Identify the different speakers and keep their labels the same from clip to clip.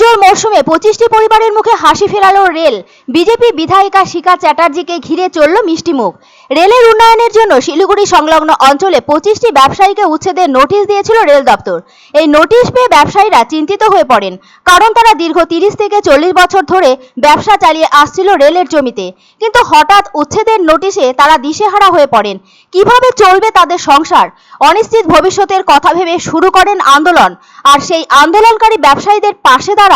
Speaker 1: পুজোর মরশুমে পঁচিশটি পরিবারের মুখে হাসি ফেরালো রেল। বিজেপি বিধায়িকা শিখা চ্যাটার্জিকে ঘিরে চলল মিষ্টিমুখ রেলের উন্নয়নের জন্য শিলিগুড়ি সংলগ্ন অঞ্চলে পঁচিশটি ব্যবসায়ীকে উচ্ছেদের নোটিশ দিয়েছিল রেল দপ্তর। এই নোটিশ পেয়ে ব্যবসায়ীরা চিন্তিত হয়ে পড়েন, কারণ তারা দীর্ঘ তিরিশ থেকে চল্লিশ বছর ধরে ব্যবসা চালিয়ে আসছিল রেলের জমিতে। কিন্তু হঠাৎ উচ্ছেদের নোটিশে তারা দিশেহারা হয়ে পড়েন। কীভাবে চলবে তাদের সংসার? অনিশ্চিত ভবিষ্যতের কথা ভেবে শুরু করেন আন্দোলন। আর সেই আন্দোলনকারী ব্যবসায়ীদের পাশে দাঁড়ান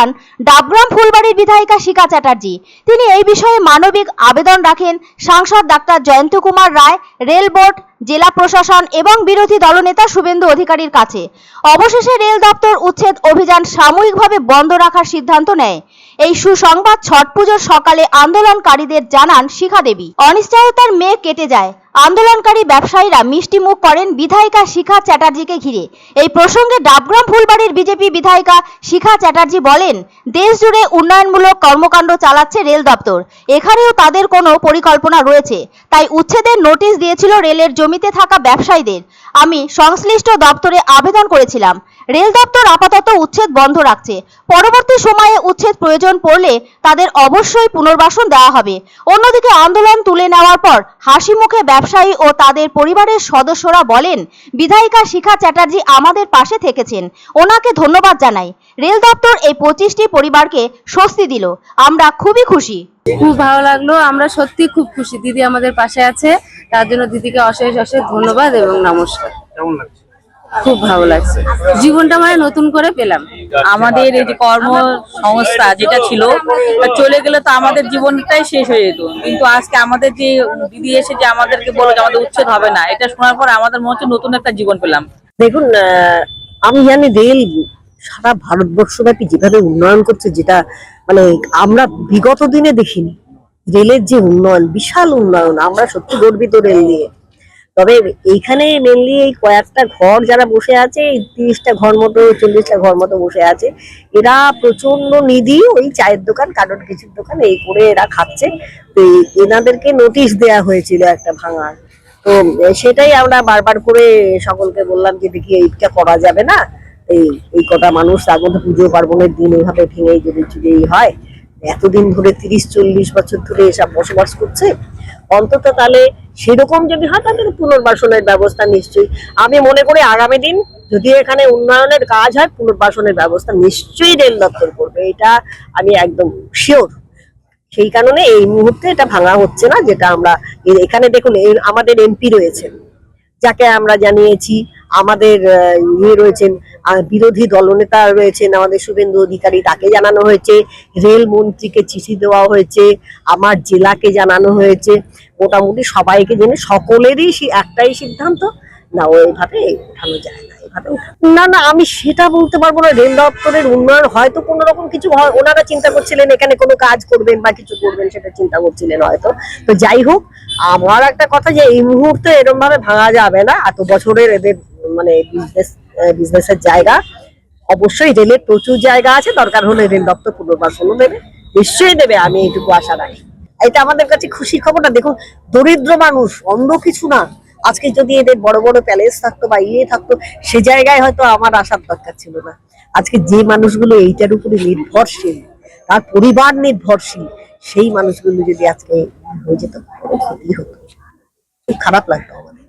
Speaker 1: ডাবগ্রাম ফুলবাড়ির বিধায়িকা শিকা চ্যাটার্জি। তিনি এই বিষয়ে মানবিক আবেদন রাখেন সাংসদ doctor Jayanta Kumar Roy, rail board, জেলা প্রশাসন এবং বিরোধী দলনেতা শুভেন্দু অধিকারীর কাছে। অবশেষে রেল দপ্তর উচ্ছেদ অভিযান সাময়িকভাবে বন্ধ রাখার সিদ্ধান্ত নেয়। এই সুসংবাদ ছট পুজোর সকালে আন্দোলনকারীদের জানান শিখা দেবী। অনিশ্চয়তার মেঘ কেটে যায়। আন্দোলনকারী ব্যবসায়ীরা মিষ্টি মুখ করেন বিধায়িকা শিখা চ্যাটার্জিকে ঘিরে। এই প্রসঙ্গে ডাবগ্রাম ফুলবাড়ির বিজেপি বিধায়িকা শিখা চ্যাটার্জি বলেন দেশ জুড়ে উন্নয়নমূলক কর্মকাণ্ড চালাচ্ছে রেল দপ্তর। এখানেও তাদের কোনো পরিকল্পনা রয়েছে। তাই উচ্ছেদের নোটিশ দিয়েছিল রেলের জমিতে থাকা ব্যবসায়ীদের। আমি সংশ্লিষ্ট দপ্তরে আবেদন করেছিলাম। রেল দপ্তর আপাতত উচ্ছেদ বন্ধ রাখছে। পরবর্তী সময়ে উচ্ছেদ প্রয়োজন পড়লে তাদের অবশ্যই পুনর্বাসন দেওয়া হবে। অন্যদিকে আন্দোলন তুলে নেওয়ার পর হাসি মুখে ব্যবসায়ী ও তাদের পরিবারের সদস্যরা বলেন বিধায়িকা শিখা চ্যাটার্জি আমাদের পাশে থেকেছেন। ওনাকে ধন্যবাদ জানাই। রেল দপ্তর এই পঁচিশটি পরিবারকে স্বস্তি দিল। আমরা খুবই খুশি।
Speaker 2: খুব ভালো লাগল। আমরা সত্যি খুব খুশি। দিদি আমাদের পাশে আছে। তার জন্য দিদিকে অশেষ অশেষ ধন্যবাদ এবং নমস্কার।
Speaker 3: কেমন লাগছে?
Speaker 2: খুব ভালো লাগছে। জীবনটা মানে নতুন করে পেলাম।
Speaker 4: আমাদের এই যে কর্ম সংস্থা যেটা ছিল চলে গেলে তো আমাদের জীবনটাই শেষ হয়ে যেত। কিন্তু আজকে আমাদের যে দিদি এসে যে আমাদেরকে বলল যে আমাদের উচ্ছেদ হবে না এটা শোনার পর আমাদের মনে হচ্ছে নতুন একটা জীবন পেলাম।
Speaker 5: দেখুন আহ, আমি জানি রেল সারা ভারতবর্ষব্যাপী যেভাবে উন্নয়ন করছে যেটা মানে আমরা বিগত দিনে দেখিনি। রেলের যে উন্নয়ন বিশাল উন্নয়ন আমরা সত্যি গর্বিত রেল নিয়ে। তবে এইখানে মেনলি এই কয়েকটা ঘর যারা বসে আছে, এই তিরিশটা ঘর মতো, চল্লিশটা ঘর মতো বসে আছে, এরা প্রচণ্ড নিধি ওই চায়ের দোকান কারোর কিছুর দোকান, এই করে এরা খাচ্ছে। তো এনাদেরকে নোটিশ দেয়া হয়েছিল একটা ভাঙার। তো সেটাই আমরা বারবার করে সকলকে বললাম যে, দেখি এইটা করা যাবে না। এই এই কটা মানুষ মধ্যে পুজো পার্বণের দিন এইভাবে ভেঙে যদি এই হয়, এতদিন ধরে তিরিশ, চল্লিশ বছর ধরে এসব বসবাস করছে অন্তত তাহলে সেরকম যদি হয়, তাহলে পুনর্বাসনের ব্যবস্থা নিশ্চয়ই। আমি মনে করি আগামী দিন যদি এখানে উন্নয়নের কাজ হয়, পুনর্বাসনের ব্যবস্থা নিশ্চয়ই রেল দপ্তর করবে। এটা আমি একদম শিওর সেই কারণে এই মুহূর্তে এটা ভাঙা হচ্ছে না, যেটা আমরা এখানে দেখুন আমাদের এমপি রয়েছে যাকে আমরা জানিয়েছি আমাদের ইয়ে রয়েছেন বিরোধী দলনেতা রয়েছেন আমাদের শুভেন্দু অধিকারী, তাকে জানানো হয়েছে। রেল মন্ত্রীকে চিঠি দেওয়া হয়েছে, আমার জেলাকে জানানো হয়েছে। মোটামুটি সবাইকে জেনে সকলেরই একটাই সিদ্ধান্ত, না, ওইভাবে উঠানো যায় না না না, আমি সেটা বলতে পারব না। রেল দপ্তরের উন্নয়ন হয়তো কোনো রকম কিছু ওনারা চিন্তা করছিলেন এখানে কোনো কাজ করবেন বা কিছু করবেন, সেটা চিন্তা করছিলেন হয়তো। তো যাই হোক, আমার একটা কথা যে, এই মুহূর্তে এরকম ভাবে ভাঙা যাবে না, এত বছরের এদের মানে বিজনেস বিজনেসের জায়গা। অবশ্যই রেলের প্রচুর জায়গা আছে, দরকার হলে রেল দপ্তর পুনর্বাসনও দেবে নিশ্চয়ই দেবে আমি এইটুকু আশা রাখি। এটা আমাদের কাছে খুশি খবর না দেখুন, দরিদ্র মানুষ অন্য কিছু না। আজকে যদি এদের বড় বড় প্যালেস থাকতো বা ইয়ে থাকতো, সে জায়গায় হয়তো আমার আসার দরকার ছিল না। আজকে যে মানুষগুলো এইটার উপরে নির্ভরশীল, তার পরিবার নির্ভরশীল, সেই মানুষগুলো যদি আজকে হয়ে যেত ক্ষতি হতো। খুব খারাপ লাগতো আমার